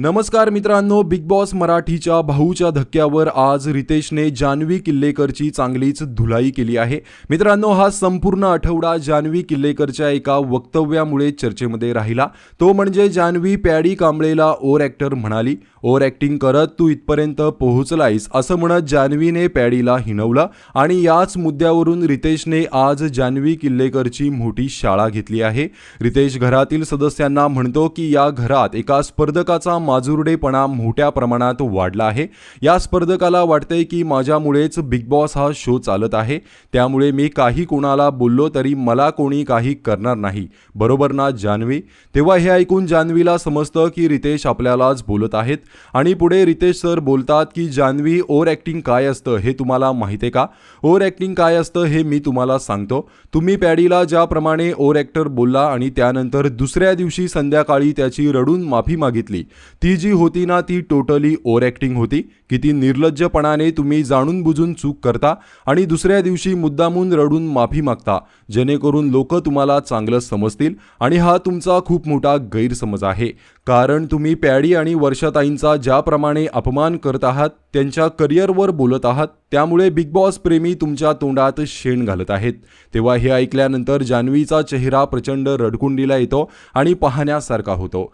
नमस्कार मित्रांनो big boss मराठीच्या भाऊच्या धक्क्यावर आज रितेशने जान्हवी किल्लेकरची चांगलीच धुलाई केली आहे. मित्रांनो हा संपूर्ण आठवडा जान्हवी किल्लेकरच्या एका वक्तव्यामुळे चर्चेमध्ये राहिला. तो म्हणजे जान्हवी पॅडी कांबळेला ओर ॲक्टर म्हणाली. ओर ॲक्टिंग करत तू इथपर्यंत पोहोचलायस असं म्हणत जान्हवीने पॅडीला हिणवलं. आणि याच मुद्द्यावरून रितेशने आज जान्हवी किल्लेकरची मोठी शाळा घेतली आहे. रितेश घरातील सदस्यांना म्हणतो की या घरात एका स्पर्धकाचा माजुरडेपणा मोठ्या प्रमाणात वाढला आहे. या स्पर्धकाला वाटतंय की माझ्यामुळेच बिग बॉस हा शो चालत आहे. त्यामुळे मी काही कोणाला बोललो तरी मला कोणी काही करणार नाही. बरोबर ना जान्हवी? तेव्हा हे ऐकून जान्हवीला समजतं की रितेश आपल्यालाच बोलत आहेत. आणि पुढे रितेश सर बोलतात की जान्हवी ओव्हर ॲक्टिंग काय असतं हे तुम्हाला माहिती आहे का? ओव्हर ॲक्टिंग काय असतं हे मी तुम्हाला सांगतो. तुम्ही पॅडीला ज्याप्रमाणे ओव्हर ॲक्टर बोलला आणि त्यानंतर दुसऱ्या दिवशी संध्याकाळी त्याची रडून माफी मागितली. ती जी होती ना ती टोटली ओव्हर ॲक्टिंग होती. किती निर्लज्जपणाने तुम्ही जाणून बुजून चूक करता आणि दुसऱ्या दिवशी मुद्दामून रडून माफी मागता जेणेकरून लोक तुम्हाला चांगलं समजतील आणि हा तुमचा खूप मोठा गैरसमज आहे. कारण तुम्ही पॅडी आणि वर्षाताईंचा ज्याप्रमाणे अपमान करत आहात त्यांच्या करिअरवर बोलत आहात त्यामुळे बिग बॉस प्रेमी तुमच्या तोंडात शेण घालत आहेत. तेव्हा हे ऐकल्यानंतर जान्हवीचा चेहरा प्रचंड रडकुंडीला येतो आणि पाहण्यासारखा होतो.